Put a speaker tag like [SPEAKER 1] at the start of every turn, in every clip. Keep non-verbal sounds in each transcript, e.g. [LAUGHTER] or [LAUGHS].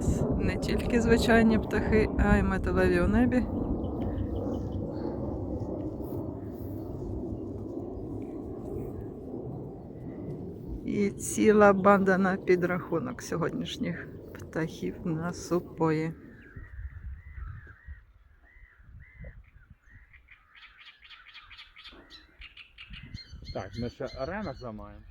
[SPEAKER 1] нас не тільки звичайні птахи, а й металеві у небі. І ціла банда на підрахунок сьогоднішніх птахів на супої.
[SPEAKER 2] Так, ми ще арена зламаємо.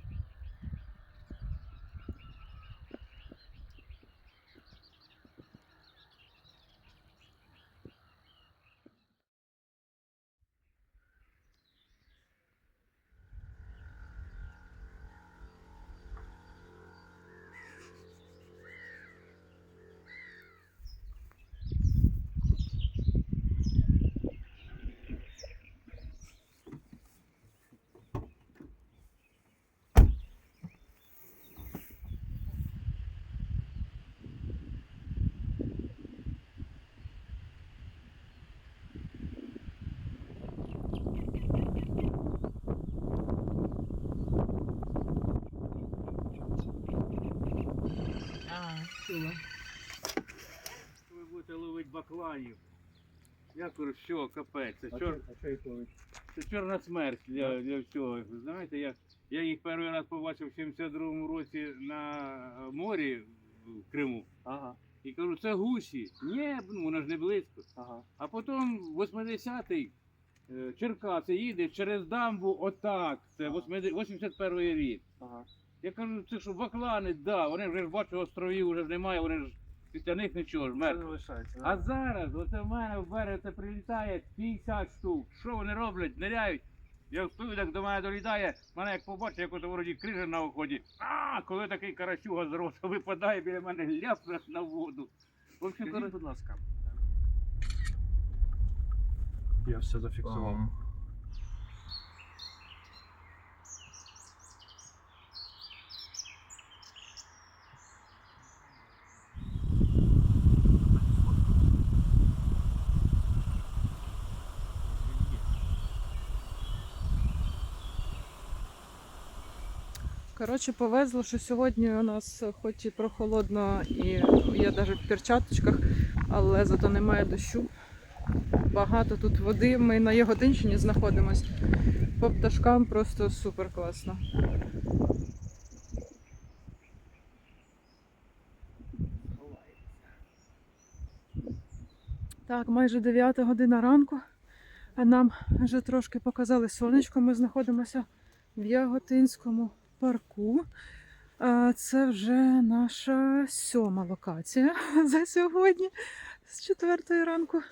[SPEAKER 2] Бакланів. Я кажу, що, капець, це, чор... Це чорна смерть для, для всього. Знаєте, я, я їх перший раз побачив в 72-му році на морі в Криму.
[SPEAKER 3] Ага,
[SPEAKER 2] І кажу, це гусі. Ні, ну воно ж не близько.
[SPEAKER 3] ага.
[SPEAKER 2] А потім 80-й е, Черкаси їде через дамбу отак. Це 81 рік.
[SPEAKER 3] Ага.
[SPEAKER 2] Я кажу, це що баклани, да, вони вже бачу, островів вже немає, вони ж після них нічого ж
[SPEAKER 3] залишається.
[SPEAKER 2] А зараз, оце в мене в берег це прилітає 50 штук. Що вони роблять? Ниряють. Я стою, так до мене долітає, мене як побачить, як ото вроді крижа на оході. А, коли такий карасюга з рота випадає біля мене, ляпне на воду. В общем,
[SPEAKER 3] Скажіть, будь ласка. Я все зафіксував.
[SPEAKER 1] Коротше, повезло, що сьогодні у нас хоч і прохолодно, і я навіть в перчаточках, але зато немає дощу. Багато тут води. Ми на Ягодинщині знаходимось. По пташкам просто супер класно. Так, майже 9 година ранку. А нам вже трошки показали сонечко. Ми знаходимося в Яготинському парку. Це вже наша сьома локація [LAUGHS] за сьогодні з четвертої ранку.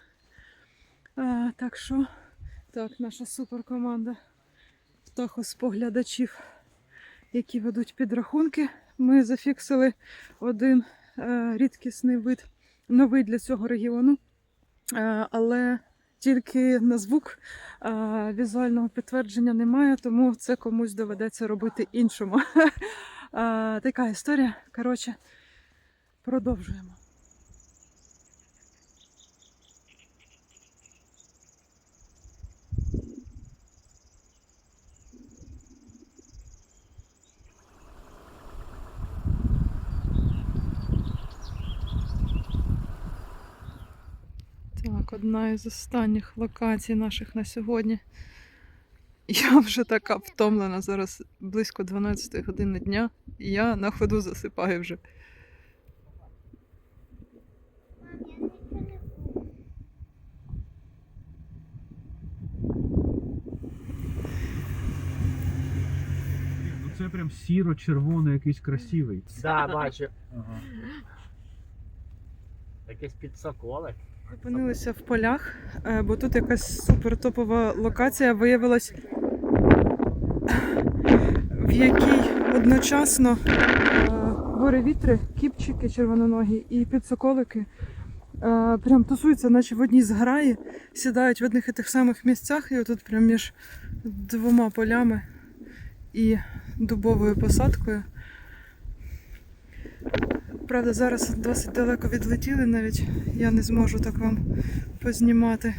[SPEAKER 1] Так що, так, наша суперкоманда птахоспоглядачів, які ведуть підрахунки. Ми зафіксили один е, рідкісний вид, новий для цього регіону, Е, але тільки на звук візуального підтвердження немає, тому це комусь доведеться робити іншому. [LAUGHS] Така історія. Коротше, продовжуємо. Так, одна із останніх локацій наших на сьогодні. Я вже така втомлена зараз близько 12 години дня. і Я на ходу засипаю вже.
[SPEAKER 4] Ну це прям сіро-червоний якийсь красивий.
[SPEAKER 3] Да, бачу.
[SPEAKER 4] Ага.
[SPEAKER 3] Якийсь підсоколик.
[SPEAKER 1] Зупинилися в полях, е, бо тут якась супертопова локація виявилась, в якій одночасно е, буревітри, кіпчики червононогі і підсоколики е, прям тусуються, наче в одній зграї, сідають в одних і тих самих місцях, і отут прям між двома полями і дубовою посадкою. Правда, зараз досить далеко відлетіли навіть. Я не зможу так вам познімати,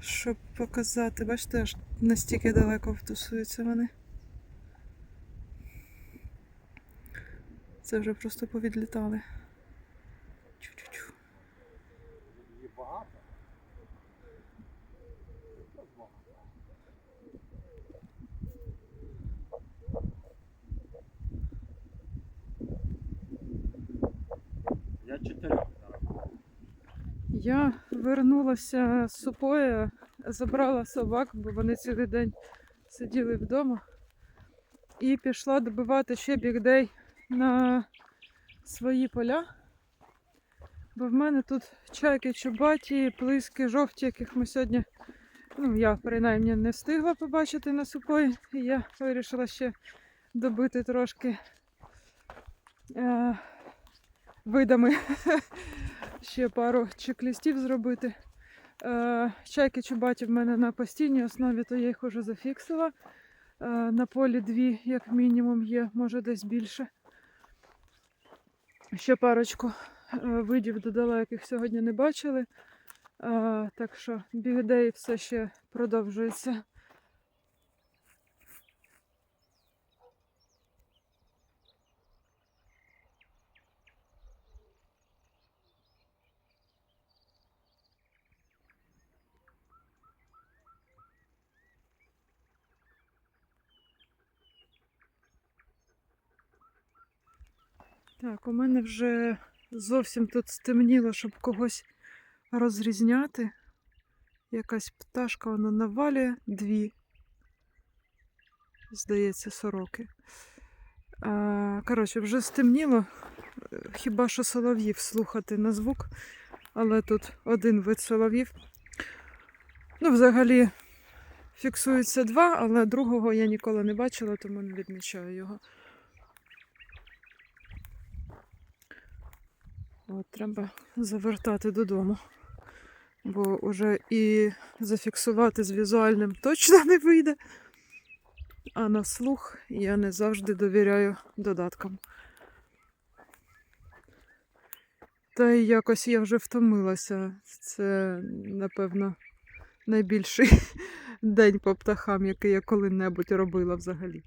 [SPEAKER 1] щоб показати. Бачите, аж настільки далеко тусуються вони. Це вже просто повідлітали. Я вернулася з супою, забрала собак, бо вони цілий день сиділи вдома. І пішла добивати ще бігдей на свої поля. Бо в мене тут чайки чубаті, плиски жовті, яких ми сьогодні, ну я принаймні не встигла побачити на супої. І я вирішила ще добити трошки е, видами [LAUGHS] ще пару чек-лістів зробити. Е, чайки чубаті в мене на постійній основі, то я їх уже зафіксила. Е, на полі дві, як мінімум, є, може десь більше. Ще парочку е, видів додала, яких сьогодні не бачили. Так що бігдей все ще продовжується. Так, у мене вже зовсім тут стемніло, щоб когось розрізняти. Якась пташка вона навалює дві. Здається, сороки. А, коротше, вже стемніло. Хіба що солов'їв слухати на звук, але тут один вид солов'їв. Ну, взагалі, фіксується два, але другого я ніколи не бачила, тому не відмічаю його. От, треба завертати додому. Бо вже і зафіксувати з візуальним точно не вийде. А на слух я не завжди довіряю додаткам. Та й якось я вже втомилася. Це, напевно, найбільший [LAUGHS] день по птахам, який я коли-небудь робила взагалі.